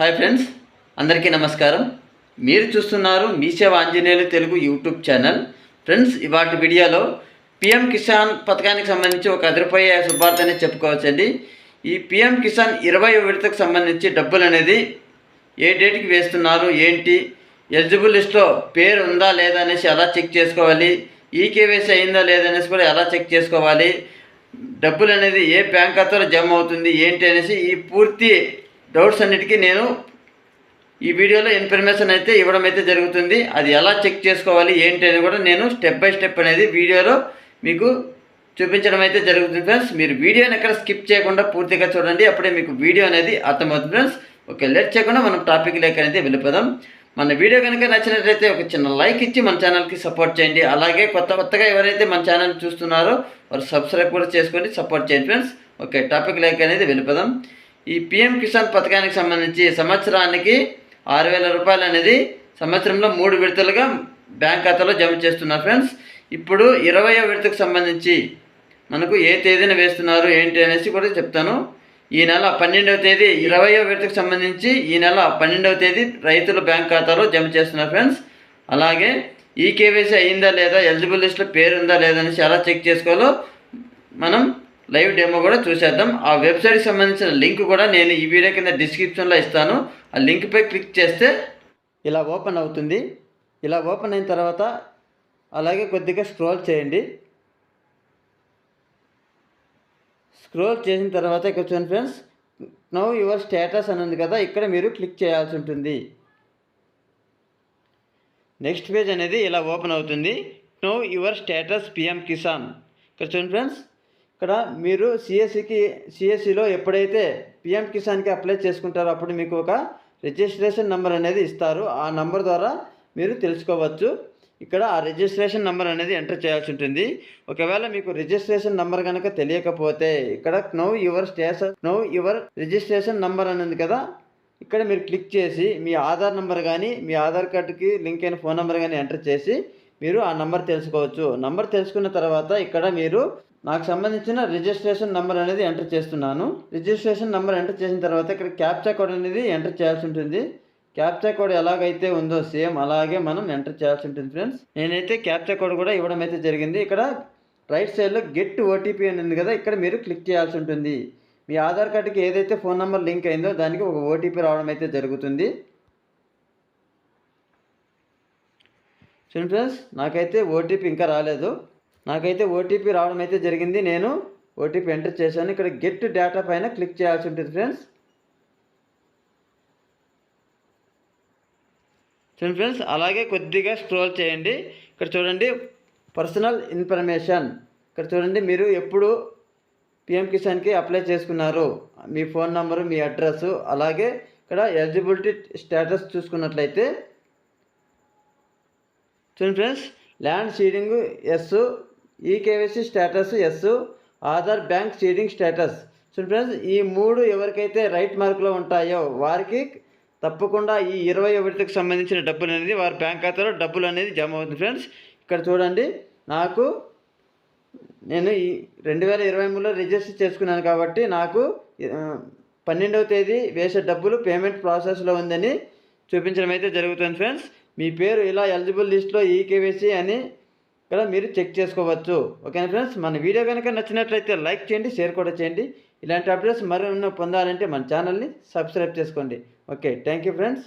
Hi friends అందరికీ నమస్కారం. మీరు చూస్తున్నారు మీ సేవ Anjaneyulu Telugu YouTube channel. Friends ఇవాటి వీడియోలో పిఎం కిసాన్ పథకానికి సంబంధించి ఒక అదిరిపోయే శుభార్త అనేది చెప్పుకోవచ్చండి. ఈ పిఎం కిసాన్ ఇరవై విడతకు సంబంధించి డబ్బులు అనేది ఏ డేట్కి వేస్తున్నారు ఏంటి ఎలిజిబుల్ లిస్ట్లో పేరు ఉందా లేదా అనేసి ఎలా చెక్ చేసుకోవాలి ఈకేవైసీ అయిందా లేదా అనేసి కూడా ఎలా చెక్ చేసుకోవాలి డబ్బులు అనేది ఏ బ్యాంక్ ఖాతాలో జమ అవుతుంది ఏంటి అనేసి ఈ పూర్తి డౌట్స్ అన్నిటికీ నేను ఈ వీడియోలో ఇన్ఫర్మేషన్ అయితే ఇవ్వడం అయితే జరుగుతుంది. అది ఎలా చెక్ చేసుకోవాలి ఏంటి అని కూడా నేను స్టెప్ బై స్టెప్ అనేది వీడియోలో మీకు చూపించడం అయితే జరుగుతుంది ఫ్రెండ్స్. మీరు వీడియోని ఎక్కడ స్కిప్ చేయకుండా పూర్తిగా చూడండి అప్పుడే మీకు వీడియో అనేది అర్థమవుతుంది ఫ్రెండ్స్. ఓకే లేట్ చేయకుండా మనం టాపిక్ లేక అనేది వెళ్ళిపోదాం. మన వీడియో కనుక నచ్చినట్లయితే ఒక చిన్న లైక్ ఇచ్చి మన ఛానల్కి సపోర్ట్ చేయండి. అలాగే కొత్త కొత్తగా ఎవరైతే మన ఛానల్ చూస్తున్నారో వారు సబ్స్క్రైబ్ కూడా చేసుకొని సపోర్ట్ చేయండి ఫ్రెండ్స్. ఓకే టాపిక్ లైక్ అనేది వెళ్ళిపోదాం. ఈ పిఎం కిసాన్ పథకానికి సంబంధించి సంవత్సరానికి ఆరు వేల రూపాయలు అనేది సంవత్సరంలో మూడు విడతలుగా బ్యాంక్ ఖాతాలో జమ చేస్తున్నారు ఫ్రెండ్స్. ఇప్పుడు ఇరవయో విడతకు సంబంధించి మనకు ఏ తేదీన వేస్తున్నారు ఏంటి అనేసి కూడా చెప్తాను. ఈ నెల పన్నెండవ తేదీ ఇరవయో విడతకు సంబంధించి ఈ నెల పన్నెండవ తేదీ రైతుల బ్యాంక్ ఖాతాలో జమ చేస్తున్నారు ఫ్రెండ్స్. అలాగే ఈ కేవైసీ అయిందా లేదా ఎలిజిబుల్ లిస్ట్లో పేరు ఉందా లేదా అనేసి ఎలా చెక్ చేసుకోవాలో మనం లైవ్ డెమో కూడా చూసేద్దాం. ఆ వెబ్సైట్కి సంబంధించిన లింక్ కూడా నేను ఈ వీడియో కింద డిస్క్రిప్షన్లో ఇస్తాను. ఆ లింక్పై క్లిక్ చేస్తే ఇలా ఓపెన్ అవుతుంది. ఇలా ఓపెన్ అయిన తర్వాత అలాగే కొద్దిగా స్క్రోల్ చేయండి. స్క్రోల్ చేసిన తర్వాత ఇక్కడ చూడండి ఫ్రెండ్స్ నవ్ యువర్ స్టేటస్ అని ఉంది కదా ఇక్కడ మీరు క్లిక్ చేయాల్సి ఉంటుంది. నెక్స్ట్ పేజ్ అనేది ఇలా ఓపెన్ అవుతుంది. Know your status PM Kisan. ఇక్కడ చూడండి ఫ్రెండ్స్ ఇక్కడ మీరు సిఎస్సికి సిఎస్సిలో ఎప్పుడైతే పిఎం కిసాన్కి అప్లై చేసుకుంటారో అప్పుడు మీకు ఒక రిజిస్ట్రేషన్ నెంబర్ అనేది ఇస్తారు. ఆ నెంబర్ ద్వారా మీరు తెలుసుకోవచ్చు. ఇక్కడ ఆ రిజిస్ట్రేషన్ నెంబర్ అనేది ఎంటర్ చేయాల్సి ఉంటుంది. ఒకవేళ మీకు రిజిస్ట్రేషన్ నెంబర్ కనుక తెలియకపోతే ఇక్కడ know your station know your registration number అనేది కదా. ఇక్కడ మీరు క్లిక్ చేసి మీ ఆధార్ నెంబర్ కానీ మీ ఆధార్ కార్డుకి లింక్ అయిన ఫోన్ నెంబర్ కానీ ఎంటర్ చేసి మీరు ఆ నెంబర్ తెలుసుకోవచ్చు. నంబర్ తెలుసుకున్న తర్వాత ఇక్కడ మీరు నాకు సంబంధించిన రిజిస్ట్రేషన్ నెంబర్ అనేది ఎంటర్ చేస్తున్నాను. రిజిస్ట్రేషన్ నెంబర్ ఎంటర్ చేసిన తర్వాత ఇక్కడ క్యాప్చా కోడ్ అనేది ఎంటర్ చేయాల్సి ఉంటుంది. క్యాప్చా కోడ్ ఎలాగైతే ఉందో సేమ్ అలాగే మనం ఎంటర్ చేయాల్సి ఉంటుంది ఫ్రెండ్స్. నేనైతే క్యాప్చా కోడ్ కూడా ఇవ్వడం అయితే జరిగింది. ఇక్కడ రైట్ సైడ్లో గెట్ ఓటీపీ అని ఉంది కదా ఇక్కడ మీరు క్లిక్ చేయాల్సి ఉంటుంది. మీ ఆధార్ కార్డుకి ఏదైతే ఫోన్ నెంబర్ లింక్ అయిందో దానికి ఒక ఓటీపీ రావడం అయితే జరుగుతుంది. చూడండి ఫ్రెండ్స్ నాకైతే ఓటీపీ ఇంకా రాలేదు. నాకైతే ఓటీపీ రావడం అయితే జరిగింది. నేను ఓటీపీ ఎంటర్ చేశాను. ఇక్కడ గెట్ డేటా పైన క్లిక్ చేయాల్సి ఉంటుంది ఫ్రెండ్స్. చూడండి ఫ్రెండ్స్ అలాగే కొద్దిగా స్క్రోల్ చేయండి. ఇక్కడ చూడండి పర్సనల్ ఇన్ఫర్మేషన్. ఇక్కడ చూడండి మీరు ఎప్పుడు పిఎం కిసాన్కి అప్లై చేసుకున్నారు. మీ ఫోన్ నంబరు మీ అడ్రస్ అలాగే ఇక్కడ ఎలిజిబిలిటీ స్టేటస్ చూసుకున్నట్లయితే. చూడండి friends land seeding yes eKYC status yes Aadhaar bank seeding status so friends ఈ మూడు ఎవరికైతే రైట్ మార్కులో ఉంటాయో వారికి తప్పకుండా ఈ ఇరవై ఒకటికి సంబంధించిన డబ్బులు అనేది వారి బ్యాంక్ ఖాతాలో డబ్బులు అనేది జమ అవుతుంది. ఫ్రెండ్స్ ఇక్కడ చూడండి నాకు నేను ఈ రెండు వేల ఇరవై మూడులో రిజిస్టర్ చేసుకున్నాను కాబట్టి నాకు పన్నెండవ తేదీ వేసే డబ్బులు పేమెంట్ ప్రాసెస్లో ఉందని చూపించడం అయితే జరుగుతుంది. ఫ్రెండ్స్ మీ పేరు ఇలా ఎలిజిబుల్ లిస్ట్లో ఈకేవైసీ అని ఇక్కడ మీరు చెక్ చేసుకోవచ్చు. ఓకేనా ఫ్రెండ్స్? మన వీడియో కనుక నచ్చినట్లయితే లైక్ చేయండి షేర్ కూడా చేయండి. ఇలాంటి అప్డేట్స్ మరెన్నో పొందాలంటే మన ఛానల్ని సబ్స్క్రైబ్ చేసుకోండి. Okay thank you friends.